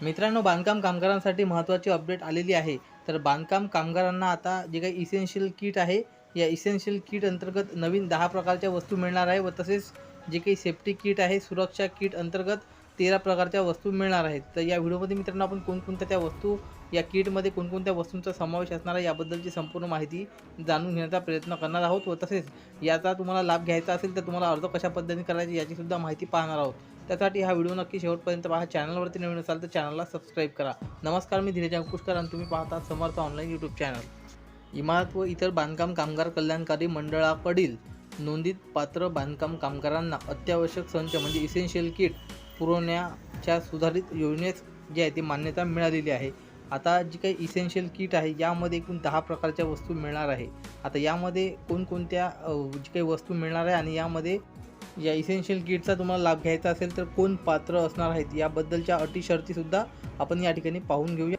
मित्रांनो बांधकाम कामगारांसाठी महत्त्वाची अपडेट आलेली आहे. तर बांधकाम कामगारांना आता जे काही इसेन्शियल किट आहे या इसेन्शियल किट अंतर्गत नवीन दहा प्रकारच्या वस्तू मिळणार आहे व तसेच जे काही सेफ्टी किट आहे सुरक्षा किट अंतर्गत तेरा प्रकारच्या वस्तू मिळणार आहेत. तर या व्हिडिओमध्ये मित्रांनो आपण कोणकोणत्या त्या वस्तू या किटमध्ये कोणकोणत्या वस्तूंचा समावेश असणार आहे याबद्दलची संपूर्ण माहिती जाणून घेण्याचा प्रयत्न करणार आहोत व तसेच याचा तुम्हाला लाभ घ्यायचा असेल तर तुम्हाला अर्ज कशा पद्धतीने करायची याचीसुद्धा माहिती पाहणार आहोत. त्यासाठी हा व्हिडिओ नक्की शेवटपर्यंत पहा. चॅनलवरती नवीन असाल तर चॅनलला सबस्क्राईब करा. नमस्कार मी धीरज अंकुशकर आणि तुम्ही पाहता समर्थ ऑनलाईन यूट्यूब चॅनल इमारत व इतर बांधकाम कामगार कल्याणकारी मंडळाकडील नोंदीत पात्र बांधकाम कामगारांना अत्यावश्यक संच म्हणजे इसेन्शियल किट पुरवण्याच्या सुधारित योजनेस जी आहे ती मान्यता मिळालेली आहे. आता जी काही इसेन्शियल किट आहे यामध्ये एकूण दहा प्रकारच्या वस्तू मिळणार आहे. आता यामध्ये कोणकोणत्या जी काही वस्तू मिळणार आहे आणि यामध्ये या इसेन्शियल किटचा तुम्हाला लाभ घ्यायचा असेल तर कोण पात्र असणार आहेत याबद्दलच्या अटी शर्तीसुद्धा आपण या ठिकाणी पाहून घेऊया.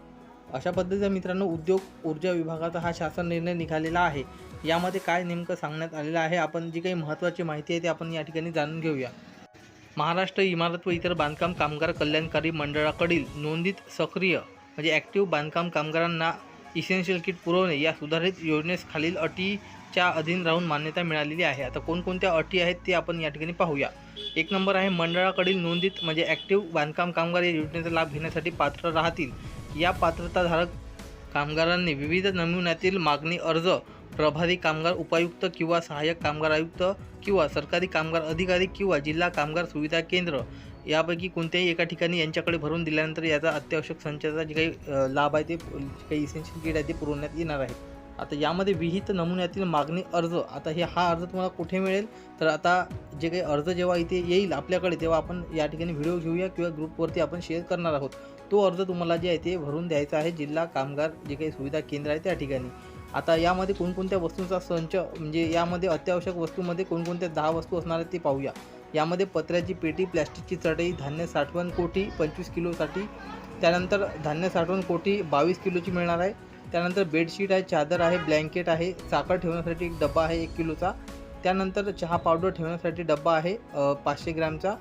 अशा पद्धतीचा मित्रांनो उद्योग ऊर्जा विभागाचा हा शासन निर्णय निघालेला आहे. यामध्ये काय नेमकं सांगण्यात आलेलं आहे आपण जी काही महत्त्वाची माहिती आहे ती आपण या ठिकाणी जाणून घेऊया. महाराष्ट्र इमारत व इतर बांधकाम कामगार कल्याणकारी मंडळाकडील नोंदीत सक्रिय म्हणजे ॲक्टिव्ह बांधकाम कामगारांना इसेन्शियल किट पुरवणे या सुधारित योजनेस खालील अटी च्या अधीन राहून मान्यता मिळालेली आहे. आता कोणकोणत्या अटी आहेत ते आपण या ठिकाणी पाहूया. एक नंबर आहे मंडळाकडील नोंदित म्हणजे ॲक्टिव्ह बांधकाम कामगार या योजनेचा लाभ घेण्यासाठी पात्र राहतील. या पात्रताधारक कामगारांनी विविध नमुन्यातील मागणी अर्ज प्रभारी कामगार उपायुक्त किंवा सहाय्यक कामगार आयुक्त किंवा सरकारी कामगार अधिकारी किंवा जिल्हा कामगार सुविधा केंद्र यापैकी कोणत्याही एका ठिकाणी यांच्याकडे भरून दिल्यानंतर याचा अत्यावश्यक संचाचा जे काही लाभ आहे ते काही इसेन्शियल किट आहे ते पुरवण्यात येणार आहे. आता यामध्ये विहित नमुन्यातील मागणी अर्ज आता हे हा अर्ज तुम्हाला कुठे मिळेल? तर आता जे काही अर्ज जेव्हा इथे येईल आपल्याकडे तेव्हा आपण या ठिकाणी व्हिडिओ घेऊया किंवा ग्रुपवरती आपण शेअर करणार आहोत. तो अर्ज तुम्हाला जे आहे ते भरून द्यायचा आहे. जिल्हा कामगार जे काही सुविधा केंद्र आहे त्या ठिकाणी. आता यामध्ये कोणकोणत्या वस्तूंचा संच म्हणजे यामध्ये अत्यावश्यक वस्तूमध्ये कोणकोणत्या दहा वस्तू असणार आहेत ते पाहूया. यामध्ये पत्र्याची पेटी प्लॅस्टिकची चटई धान्य साठवण कोटी पंचवीस किलोसाठी. त्यानंतर धान्य साठवण कोटी बावीस किलोची मिळणार आहे. त्यानंतर बेडशीट आहे चादर आहे ब्लँकेट आहे साखर ठेवण्यासाठी एक डबा आहे एक किलोचा. त्यानंतर चहा पावडर ठेवण्यासाठी डब्बा आहे पाचशे ग्रॅमचा.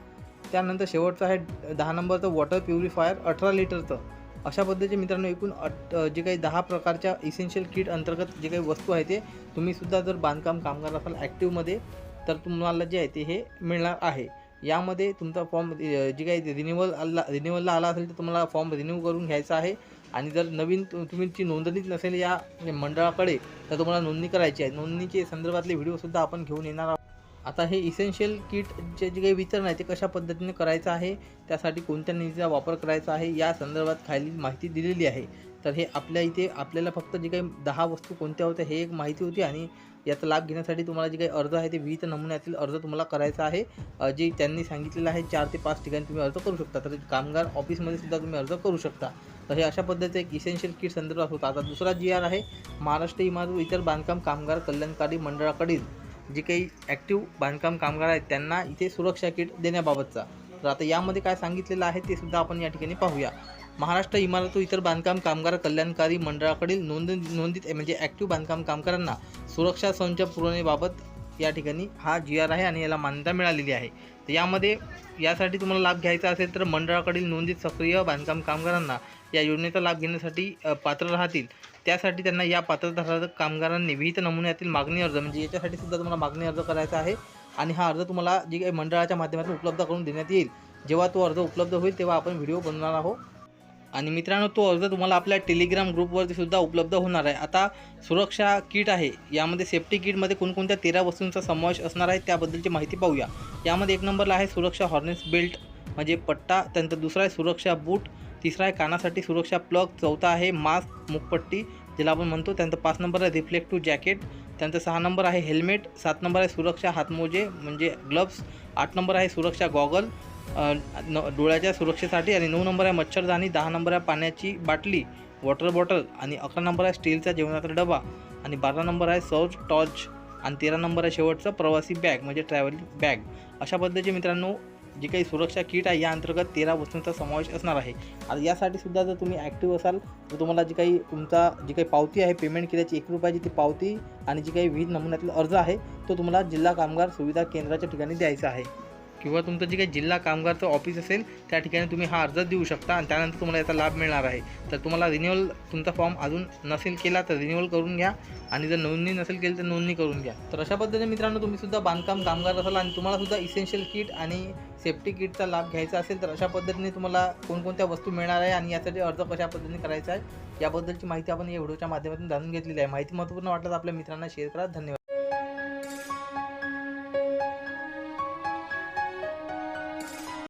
त्यानंतर शेवटचा आहे दहा नंबरचं वॉटर प्युरिफायर अठरा लिटरचं. अशा पद्धतीचे मित्रांनो एकूण अट जे काही दहा प्रकारच्या इसेन्शियल किट अंतर्गत जे काही वस्तू आहे ते तुम्हीसुद्धा जर बांधकाम कामगार असाल ॲक्टिव्हमध्ये तर तुम्हाला जे आहे ते हे मिळणार आहे. यामध्ये तुमचा फॉर्म जे काही रिन्युअल आला रिन्युअलला आला असेल तर तुम्हाला फॉर्म रिन्यू करून घ्यायचा आहे. आणि जर नवीन तु- तुमची नोंदणीच नसेल या मंडळाकडे तर तुम्हाला नोंदणी करायची आहे. नोंदणीचे संदर्भातले व्हिडिओसुद्धा आपण घेऊन येणार आहोत. आता हे इसेन्शियल किटचे जे काही वितरण आहे ते कशा पद्धतीने करायचं आहे त्यासाठी कोणत्या निधीचा वापर करायचा आहे या संदर्भात खालील माहिती दिलेली आहे. तर हे आपल्या इथे आपल्याला फक्त जे काही दहा वस्तू कोणत्या होत्या हे एक माहिती होती आणि याचा लाभ घेण्यासाठी तुम्हाला जे काही अर्ज आहे ते विविध नमुन्यातील अर्ज तुम्हाला करायचा आहे. जे त्यांनी सांगितलेलं आहे चार ते पाच ठिकाणी तुम्ही अर्ज करू शकता. तर कामगार ऑफिसमध्ये सुद्धा तुम्ही अर्ज करू शकता. तर हे अशा पद्धतीचं एक इसेन्शियल किट संदर्भात होता. आता दुसरा जी आर आहे महाराष्ट्र इमारत इतर बांधकाम कामगार कल्याणकारी मंडळाकडील जे काही ॲक्टिव्ह बांधकाम कामगार आहेत त्यांना इथे सुरक्षा किट देण्याबाबतचा. तर आता यामध्ये काय सांगितलेलं आहे ते सुद्धा आपण या ठिकाणी पाहूया. महाराष्ट्र इमारत व इतर बांधकाम कामगार कल्याणकारी मंडळाकडील नोंद नोंदित म्हणजे ॲक्टिव्ह बांधकाम कामगारांना सुरक्षा संच पुरवण्याबाबत या ठिकाणी हा जी आर आहे आणि याला मान्यता मिळालेली आहे. तर यामध्ये यासाठी तुम्हाला लाभ घ्यायचा असेल तर मंडळाकडील नोंदित सक्रिय बांधकाम कामगारांना या योजनेचा लाभ घेण्यासाठी पात्र राहतील. त्यासाठी त्यांना या पात्रधारक कामगारांनी विहित नमुन्यातील मागणी अर्ज म्हणजे याच्यासाठी सुद्धा तुम्हाला मागणी अर्ज करायचा आहे. आणि हा अर्ज तुम्हाला जे काही मंडळाच्या माध्यमातून उपलब्ध करून देण्यात येईल. जेव्हा तो अर्ज उपलब्ध होईल तेव्हा आपण व्हिडिओ बनवणार आहोत. आणि मित्रांनो तो अर्ज तुम्हाला आपल्या टेलिग्राम ग्रुपवरती सुद्धा उपलब्ध होणार आहे. आता सुरक्षा किट आहे. यामध्ये सेफ्टी किटमध्ये कोणकोणत्या तेरा वस्तूंचा समावेश असणार आहे त्याबद्दलची माहिती पाहूया. यामध्ये एक नंबरला आहे सुरक्षा हॉर्नेस बेल्ट म्हणजे पट्टा. त्यानंतर दुसरा आहे सुरक्षा बूट तिसरा आहे कानासाठी सुरक्षा प्लग. चौथा आहे मास्क मुखपट्टी ज्याला आपण म्हणतो त्यानंतर पाच नंबर आहे रिफ्लेक्टिव्ह जॅकेट. त्यानंतर सहा नंबर आहे हेल्मेट. सात नंबर आहे सुरक्षा हातमोजे म्हणजे ग्लव्स. आठ नंबर आहे सुरक्षा गॉगल न डोळ्याच्या सुरक्षेसाठी. आणि नऊ नंबर आहे मच्छरदाणी दहा नंबर आहे पाण्याची बाटली वॉटर बॉटल. आणि अकरा नंबर आहे स्टीलचा जेवणाचा डबा. आणि बारा नंबर आहे सर्च टॉर्च. आणि तेरा नंबर आहे शेवटचा प्रवासी बॅग म्हणजे ट्रॅव्हलिंग बॅग. अशा पद्धतीचे मित्रांनो जी काही सुरक्षा किट आहे या अंतर्गत तेरा वस्तूंचा समावेश असणार आहे. आणि यासाठी सुद्धा जर तुम्ही ॲक्टिव्ह असाल तर तुम्हाला जी काही तुमचा जी काही पावती आहे पेमेंट केल्याची एक रुपयाची ती पावती आणि जी काही विविध नमुन्यातील अर्ज आहे तो तुम्हाला जिल्हा कामगार सुविधा केंद्राच्या ठिकाणी द्यायचा आहे. किंवा तुमचं जे काही जिल्हा कामगारचं ऑफिस असेल त्या ठिकाणी तुम्ही हा अर्ज देऊ शकता आणि त्यानंतर तुम्हाला याचा लाभ मिळणार आहे. तर तुम्हाला रिन्युअल तुमचा फॉर्म अजून नसेल केला तर रिन्युअल करून घ्या आणि जर नोंदणी नसेल केली तर नोंदणी करून घ्या. तर अशा पद्धतीने मित्रांनो तुम्हीसुद्धा बांधकाम कामगार असाल आणि तुम्हालासुद्धा इसेन्शियल किट आणि सेफ्टी किटचा लाभ घ्यायचा असेल तर अशा पद्धतीने तुम्हाला कोणकोणत्या वस्तू मिळणार आहे आणि यासाठी अर्ज कशा पद्धतीने करायचा आहे याबद्दलची माहिती आपण या व्हिडिओच्या माध्यमातून जाणून घेतलेली आहे. माहिती महत्त्वपूर्ण वाटल्यास आपल्या मित्रांना शेअर करा. धन्यवाद.